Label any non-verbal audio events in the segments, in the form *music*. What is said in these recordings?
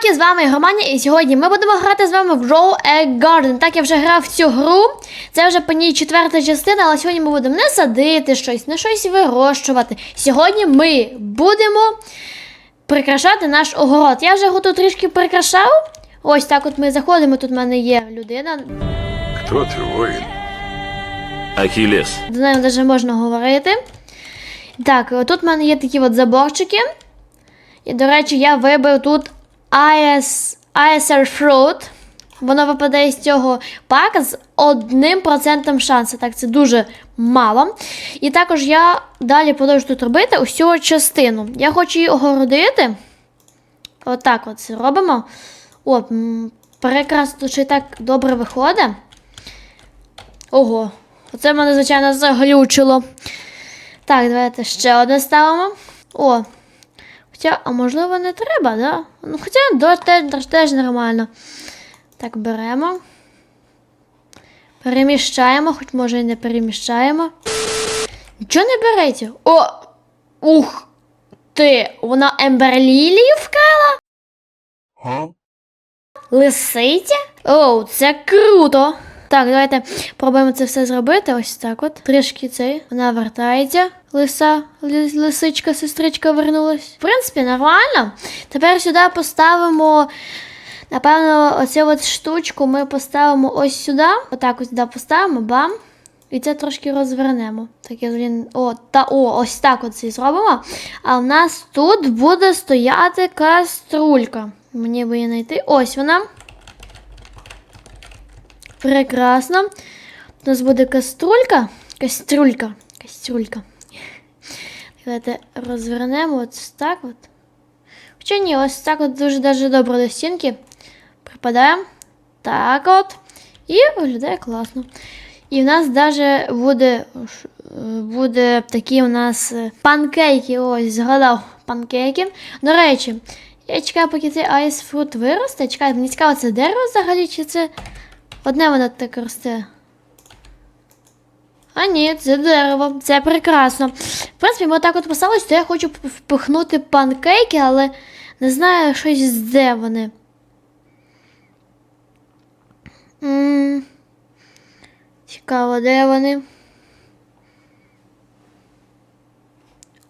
Чуваки, з вами Романя, і сьогодні ми будемо грати з вами в Grow a Garden. Так, я вже грав в цю гру. Це вже по ній четверта частина, але сьогодні ми будемо не садити щось, не щось вирощувати. Сьогодні ми будемо прикрашати наш огород. Я вже його тут трішки прикрашав. Ось так от ми заходимо. Тут в мене є людина. Кто ты, воин? Ахілес. До неї навіть можна говорити. Так, тут в мене є такі от заборчики. І, до речі, я вибив тут IS, ISR Fruit. Воно випадає з цього пака з одним процентом шансу. Так, це дуже мало. І також я далі продовжу тут робити цю частину. Я хочу її огородити. Отак от це робимо. О, прекрасно, ще й так добре виходить. Ого, оце мене, звичайно, заглючило. Так, давайте ще одне ставимо. О. Хоча, а можливо, не треба, да? Ну, хоча до теж, теж нормально. Так, беремо. Переміщаємо, хоч може і не переміщаємо. Нічого не береться. О! Ух! Ти! Вона Емберлілію вкрала? Лисиця? Оу, це круто! Так, давайте пробуємо це все зробити. Ось так от. Трішки цей. Вона вертається. Лиса, лисичка, сестричка вернулась. В принципі, нормально. Тепер сюди поставимо. Напевно, оцю от штучку ми поставимо ось сюди. Отак ось сюди поставимо, бам. І це трошки розвернемо. Так, я блін. О, та о, ось так от це зробимо. А в нас тут буде стояти каструлька. Мені би її знайти. Ось вона. Прекрасно. У нас буде каструлька. Кастрюлька. Кастрюлька. Давайте розвернемо ось так от. Хоча ні, ось так от дуже дуже добре до стінки. Припадаємо. Так от. І виглядає класно. І в нас навіть буде, буде такі у нас е, панкейки. Ось, згадав панкейки. До речі, я чекаю, поки цей айсфрут виросте. Чекаю, мені цікаво, це дерево взагалі, чи це одне воно так росте. А ні, це дерево, це прекрасно. В принципі, ми так от поставили, що я хочу впихнути панкейки, але не знаю щось де вони. м Цікаво, де вони.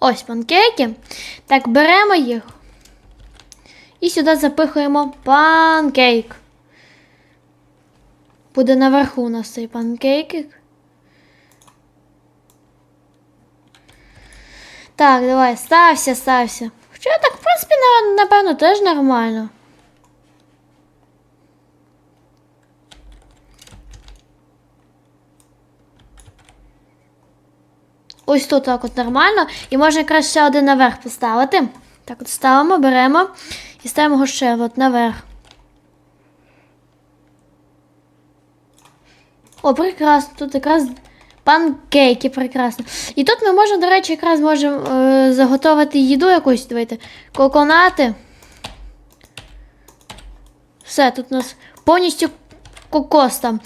Ось панкейки. Так, беремо їх. І сюди запихуємо панкейк. Буде наверху у нас цей панкейкик. Так, давай, стався, стався. Хоча так, в принципі, напевно, теж нормально. Ось тут так от нормально. І можна якраз ще один наверх поставити. Так от ставимо, беремо і ставимо його ще от наверх. О, прекрасно. Тут якраз панкейки прекрасно. І тут ми можемо, до речі, якраз можемо е, заготовити їду якусь. Давайте. Коконати. Все, тут у нас повністю кокос там.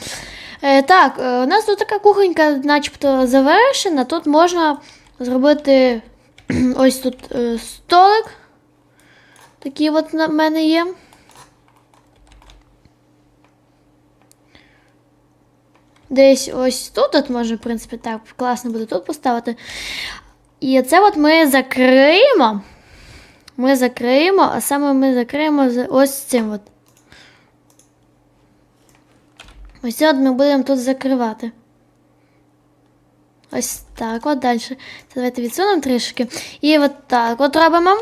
Е, так, е, у нас тут така кухонька, начебто, завершена. Тут можна зробити *clears throat* ось тут е, столик. Такий от на мене є. Десь ось тут, от може, в принципі, так, класно буде тут поставити. І це от ми закриємо. Ми закриємо, а саме ми закриємо ось цим от. Ось це от ми будемо тут закривати. Ось так, от далі. Це давайте відсунемо трішки. І от так от робимо.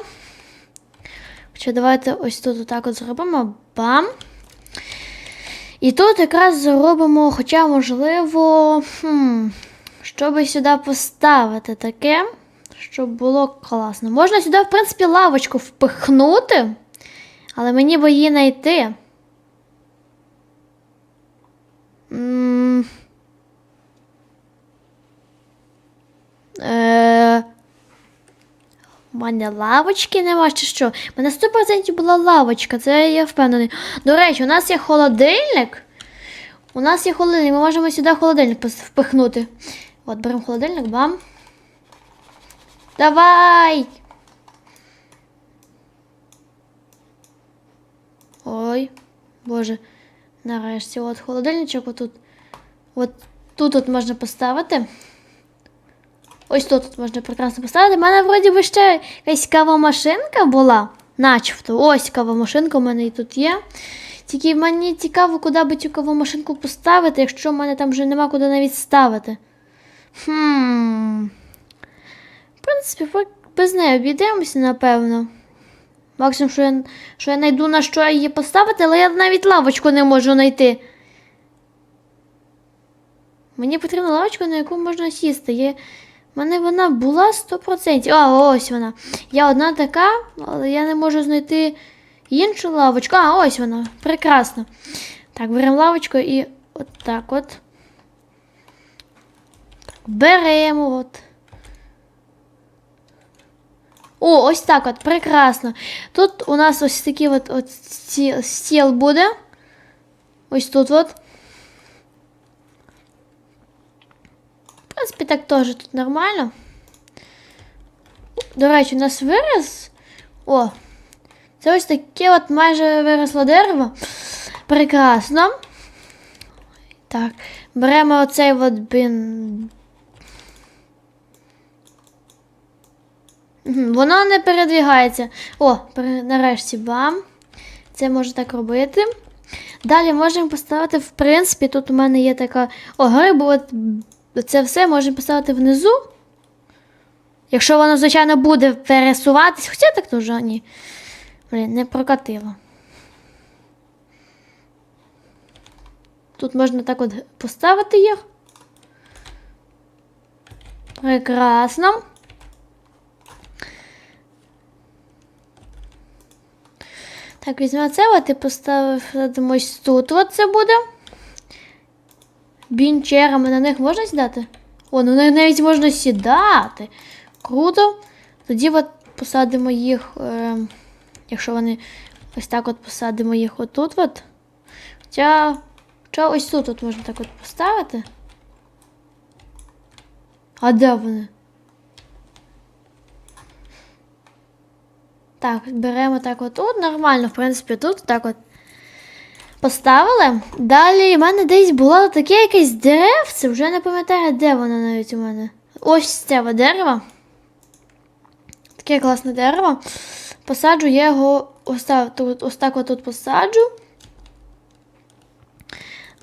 Хоча давайте ось тут отак от зробимо. Бам. І тут якраз зробимо, хоча, можливо, хм, що би сюди поставити таке, щоб було класно. Можна сюди, в принципі, лавочку впихнути, але мені би її знайти. М. Е, У мене лавочки нема чи що? У мене 100% була лавочка, це я впевнений. До речі, у нас є холодильник. У нас є холодильник, ми можемо сюди холодильник впихнути. От, беремо холодильник, бам. Давай! Ой, боже. Нарешті, от холодильничок отут. От тут от можна поставити. Ось тут от можна прекрасно поставити. У мене вроді би ще якась кавомашинка була. Начебто. Ось кавомашинка у мене і тут є. Тільки мені цікаво, куди би цю кавомашинку поставити, якщо в мене там вже нема куди навіть ставити. Хм. В принципі, без неї обійдемося, напевно. Максимум, що я, що я знайду на що її поставити, але я навіть лавочку не можу знайти. Мені потрібна лавочка, на яку можна сісти. Є... У мене вона була 100%. А, ось вона. Я одна така, але я не можу знайти іншу лавочку. А, ось вона. Прекрасно. Так, беремо лавочку і от так от. Беремо от. О, ось так от, прекрасно. Тут у нас ось такий от, от стіл, стіл буде. Ось тут от. Принципі, так теж тут нормально. До речі, у нас вираз. О, це ось таке от майже виросло дерево. Прекрасно. Так, беремо оцей от бін. Воно не передвігається. О, нарешті бам. Це можна так робити. Далі можемо поставити, в принципі, тут у мене є така. О, грибу, от це все можемо поставити внизу. Якщо воно, звичайно, буде пересуватись, хоча так дуже ні. Блін, не прокатило. Тут можна так от поставити їх. Прекрасно. Так, візьмемо це от і поставимо ось тут. От це буде. Бінчерами на них можна сідати? О, ну на них навіть можна сідати. Круто. Тоді от посадимо їх, е, якщо вони ось так от посадимо їх отут. От. Хоча, хоча ось тут от можна так от поставити. А де вони? Так, беремо так от тут. Нормально, в принципі, тут так от поставили. Далі в мене десь було таке якесь деревце, вже не пам'ятаю, де воно навіть у мене. Ось це дерево. Таке класне дерево. Посаджу я його ось так, тут, тут посаджу.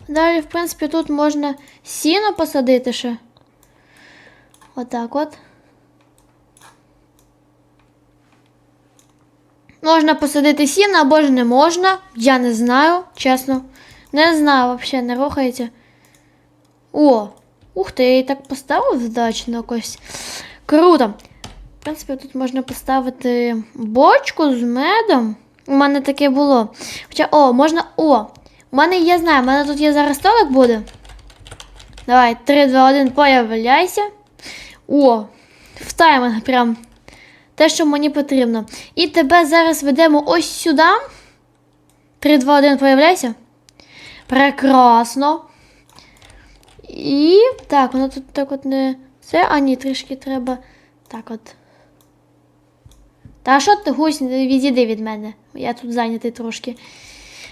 Далі, в принципі, тут можна сіно посадити ще. Отак от. Можна посадити сіно або ж не можна. Я не знаю, чесно. Не знаю, взагалі не рухається. О! Ух ти, я її так поставив вдачно якось. Круто. В принципі, тут можна поставити бочку з медом. У мене таке було. Хоча, о, можна. О! У мене є, знаю, у мене тут є зараз столик буде. Давай, 3, 2, 1, появляйся. О! В тайминг прям те, що мені потрібно. І тебе зараз ведемо ось сюди. 3, 2, 1, появляйся. Прекрасно. І так, воно тут так от не. Це, а ні, трішки треба. Так от. Та що ти гусь, відійди від мене. Я тут зайнятий трошки.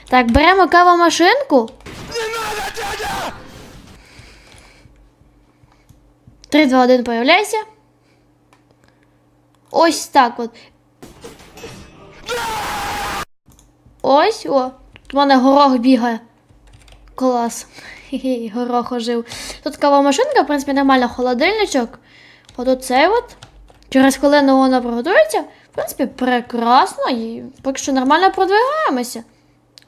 Так, беремо кавомашинку. Три, два, один, появляйся. Ось так от. Ось, о, тут в мене горох бігає. Клас. Хі-хі, горох ожив. Тут кава машинка, в принципі, нормально холодильничок. От оцей от. Через хвилину воно приготується. В принципі, прекрасно. І поки що нормально продвигаємося.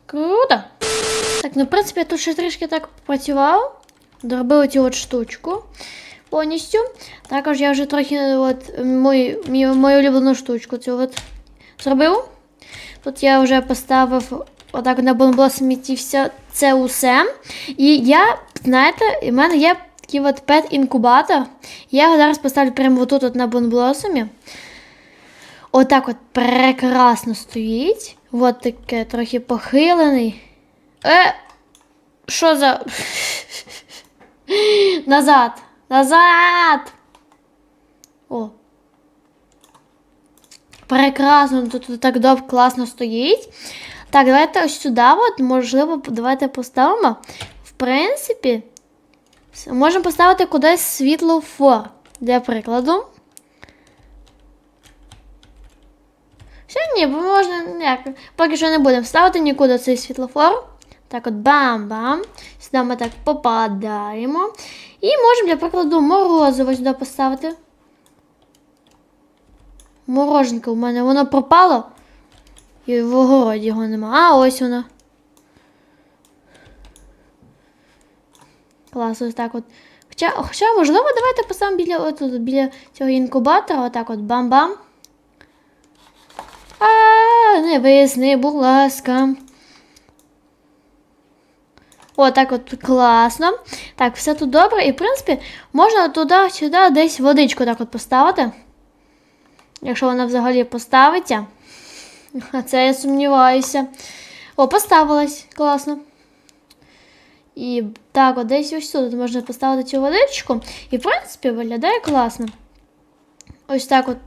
Круто. Так, ну, в принципі, я тут ще трішки так попрацював. Доробив цю от штучку повністю. Також я вже трохи от, мою, мою, улюблену штучку цю от зробив. Тут я вже поставив отак на бонблосмі ті все це усе. І я, знаєте, у мене є такий от пет-інкубатор. Я його зараз поставлю прямо отут от на бонблосомі. Отак от прекрасно стоїть. От таке трохи похилений. Е, що за. *laughs* Назад! Назад! О. Прекрасно, тут, так довго класно стоїть. Так, давайте ось сюди, от, можливо, давайте поставимо. В принципі, можемо поставити кудись світлофор. Для прикладу. Ще ні, бо можна ніяк. Поки що не будемо ставити нікуди цей світлофор. Так от бам-бам. Сюди ми так попадаємо. І можемо, для прикладу, морозиво сюди поставити. Мороженка у мене воно пропало. І в огороді його нема. А, ось воно. Клас, ось так от. Хоча, хоча можливо, давайте поставимо біля, отут, біля цього інкубатора, отак от бам-бам. А, не висни, будь ласка. О, так от класно. Так, все тут добре. І, в принципі, можна туди-сюди десь водичку так от поставити. Якщо вона взагалі поставиться. *laughs* А це я сумніваюся. О, поставилась. Класно. І так, от десь ось тут можна поставити цю водичку. І, в принципі, виглядає класно. Ось так от.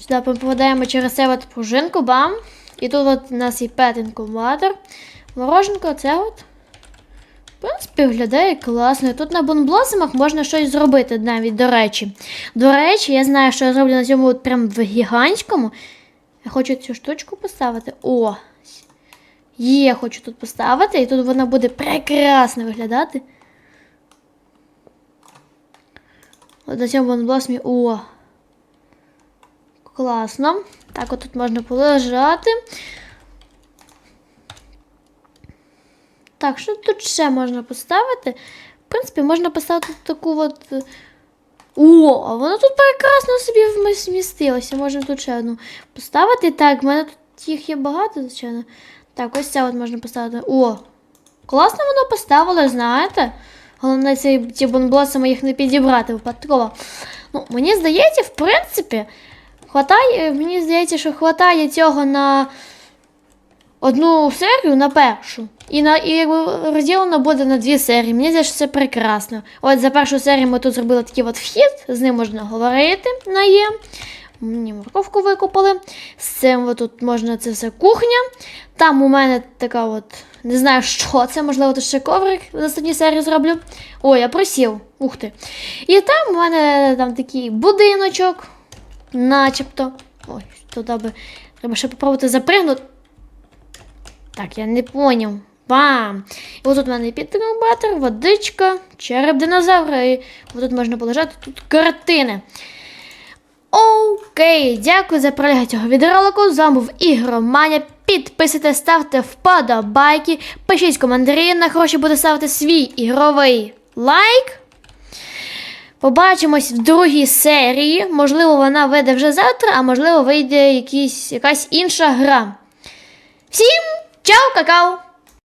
Сюди попадаємо через це от пружинку, бам. І тут от у нас є пет інкубатор. Мороженко, це от. В принципі, виглядає класно. Тут на бонблосимах можна щось зробити навіть, до речі. До речі, я знаю, що я зроблю на цьому от прям в гігантському. Я хочу цю штучку поставити. О! Є, хочу тут поставити, і тут вона буде прекрасно виглядати. От на цьому бонблосмі. О! Класно. Так, от тут можна полежати. Так, що тут ще можна поставити? В принципі, можна поставити таку от. е, О, а воно тут прекрасно собі вміс- вмістилося. Можемо тут ще одну поставити. Так, в мене тут їх є багато, звичайно. Так, ось це от можна поставити. О! Класно воно поставило, знаєте? Головне, ці, ці бонблосами їх не підібрати випадково. Ну, мені здається, в принципі, хватає, мені здається, що хватає цього на одну серію на першу. І на і розділено буде на дві серії. Мені здається, що це прекрасно. От за першу серію ми тут зробили такий от вхід, з ним можна говорити на є. Мені морковку викопали. З цим тут можна це все кухня. Там у мене така от, не знаю, що це, можливо, тут ще коврик в наступній серії зроблю. Ой, я просів. Ух ти. І там у мене там такий будиночок, начебто. Ой, туди би треба ще попробувати запригнути. Так, я не поняв. Бам! І отут у мене підтримбатор, водичка, череп динозавра. І отут можна полежати, тут картини. Окей, дякую за перегляд цього відеоролику. З вами був Ігроманя. Підписуйтесь, ставте вподобайки, пишіть коментарі, на гроші буде ставити свій ігровий лайк. Побачимось в другій серії. Можливо, вона вийде вже завтра, а можливо, вийде якісь, якась інша гра. Всім，Joe 哥哥。